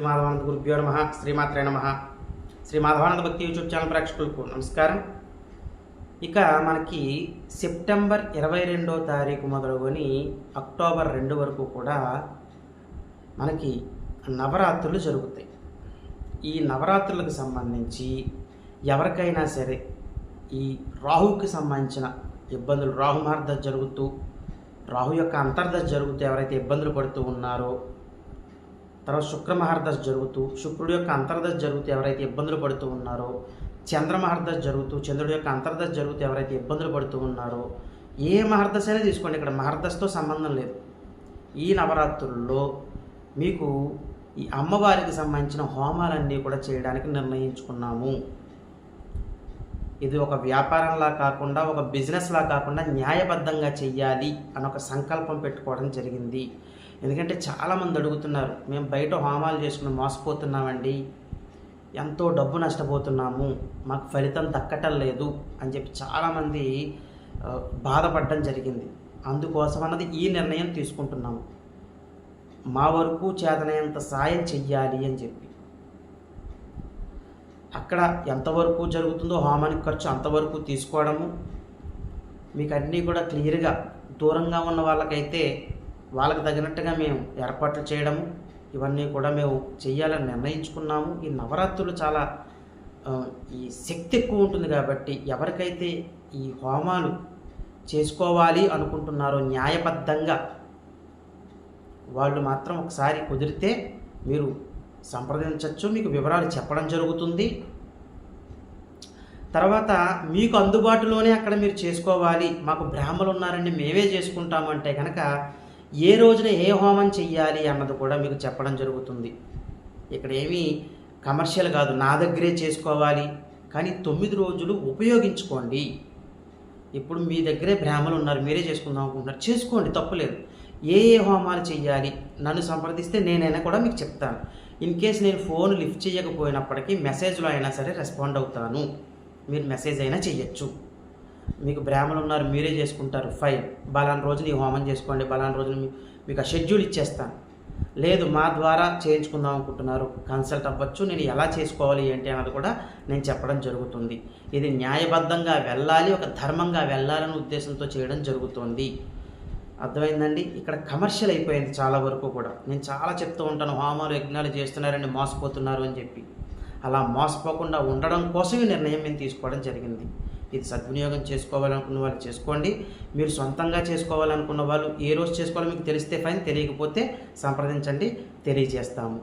శ్రీ మాధవానంద గురుభ్యో నమ. శ్రీమాత్రే నమ. శ్రీ మాధవానంద భక్తి యూట్యూబ్ ఛానల్ ప్రేక్షకులకు నమస్కారం. ఇక మనకి సెప్టెంబర్ ఇరవై రెండో తారీఖు మొదలుకొని అక్టోబర్ రెండు వరకు కూడా మనకి నవరాత్రులు జరుగుతాయి. ఈ నవరాత్రులకు సంబంధించి ఎవరికైనా సరే ఈ రాహుకి సంబంధించిన ఇబ్బందులు రాహు మహర్దశ జరుగుతూ రాహు యొక్క అంతర్దశ జరుగుతూ ఎవరైతే ఇబ్బందులు పడుతూ ఉన్నారో తర్వాత శుక్ర మహర్దశ జరుగుతూ శుక్రుడి యొక్క అంతర్దశ జరుగుతూ ఎవరైతే ఇబ్బందులు పడుతూ ఉన్నారో చంద్ర మహర్దశ జరుగుతూ చంద్రుడి యొక్క అంతర్దశ జరుగుతూ ఎవరైతే ఇబ్బందులు పడుతూ ఉన్నారో ఏ మహర్దశ అయినా తీసుకోండి. ఇక్కడ మహర్దశతో సంబంధం లేదు. ఈ నవరాత్రుల్లో మీకు ఈ అమ్మవారికి సంబంధించిన హోమాలన్నీ కూడా చేయడానికి నిర్ణయించుకున్నాము. ఇది ఒక వ్యాపారంలా కాకుండా ఒక బిజినెస్లా కాకుండా న్యాయబద్ధంగా చెయ్యాలి అని ఒక సంకల్పం పెట్టుకోవడం జరిగింది. ఎందుకంటే చాలామంది అడుగుతున్నారు మేము బయట హోమాలు చేసుకుని మోసపోతున్నామండి. ఎంతో డబ్బు నష్టపోతున్నాము. మాకు ఫలితం దక్కటం లేదు. అని చెప్పి చాలామంది బాధపడడం జరిగింది. అందుకోసం అన్నది ఈ నిర్ణయం తీసుకుంటున్నాము. మా వరకు చేతనైనంత సాయం చెయ్యాలి అని చెప్పి. అక్కడ ఎంతవరకు జరుగుతుందో హోమానికి ఖర్చు అంతవరకు తీసుకోవడము. మీకు అన్నీ కూడా క్లియర్గా దూరంగా ఉన్న వాళ్ళకైతే వాళ్ళకి తగినట్టుగా మేము ఏర్పాట్లు చేయడము. ఇవన్నీ కూడా మేము చేయాలని నిర్ణయించుకున్నాము. ఈ నవరాత్రులు చాలా ఈ శక్తి ఎక్కువ ఉంటుంది కాబట్టి ఎవరికైతే ఈ హోమాలు చేసుకోవాలి అనుకుంటున్నారో న్యాయబద్ధంగా వాళ్ళు మాత్రం ఒకసారి కుదిరితే మీరు సంప్రదించవచ్చు మీకు వివరాలు చెప్పడం జరుగుతుంది. తర్వాత మీకు అందుబాటులోనే అక్కడ మీరు చేసుకోవాలి. మాకు బ్రాహ్మలు ఉన్నారండి మేమే చేసుకుంటామంటే కనుక ఏ రోజున ఏ హోమం చెయ్యాలి అన్నది కూడా మీకు చెప్పడం జరుగుతుంది. ఇక్కడ ఏమీ కమర్షియల్ కాదు నా దగ్గరే చేసుకోవాలి. కానీ తొమ్మిది రోజులు ఉపయోగించుకోండి. ఇప్పుడు మీ దగ్గరే బ్రాహ్మలు ఉన్నారు మీరే చేసుకుందాం అనుకుంటున్నారు చేసుకోండి తప్పులేదు. ఏ ఏ హోమాలు చేయాలి నన్ను సంప్రదిస్తే నేనైనా కూడా మీకు చెప్తాను. ఇన్ కేస్ నేను ఫోన్ లిఫ్ట్ చేయకపోయినప్పటికీ మెసేజ్లో అయినా సరే రెస్పాండ్ అవుతాను. మీరు మెసేజ్ అయినా చేయొచ్చు మీకు బ్రాహ్మణులు ఉన్నారు మీరే చేసుకుంటారు ఫైన్ బలాన్ని రోజు నీ హోమం చేసుకోండి బలాన్ని రోజున మీకు ఆ షెడ్యూల్ ఇచ్చేస్తాను. లేదు మా ద్వారా చేయించుకుందాం అనుకుంటున్నారు. కన్సల్ట్ అవ్వచ్చు నేను ఎలా చేసుకోవాలి ఏంటి అన్నది కూడా నేను చెప్పడం జరుగుతుంది. ఇది న్యాయబద్ధంగా వెళ్ళాలి ఒక ధర్మంగా వెళ్ళాలనే ఉద్దేశంతో చేయడం జరుగుతుంది. అర్థమైందండి? ఇక్కడ కమర్షియల్ అయిపోయింది చాలా వరకు కూడా. నేను చాలా చెప్తూ ఉంటాను హోమాలు యజ్ఞాలు చేస్తున్నారండి మోసపోతున్నారు అని చెప్పి. అలా మోసపోకుండా ఉండడం కోసం ఈ నిర్ణయం మేము తీసుకోవడం జరిగింది. ఇది సద్వినియోగం చేసుకోవాలనుకున్న వాళ్ళు చేసుకోండి. మీరు సొంతంగా చేసుకోవాలనుకున్న వాళ్ళు ఏ రోజు చేసుకోవాలో మీకు తెలిస్తే ఫైన్ తెలియకపోతే సంప్రదించండి తెలియజేస్తాము.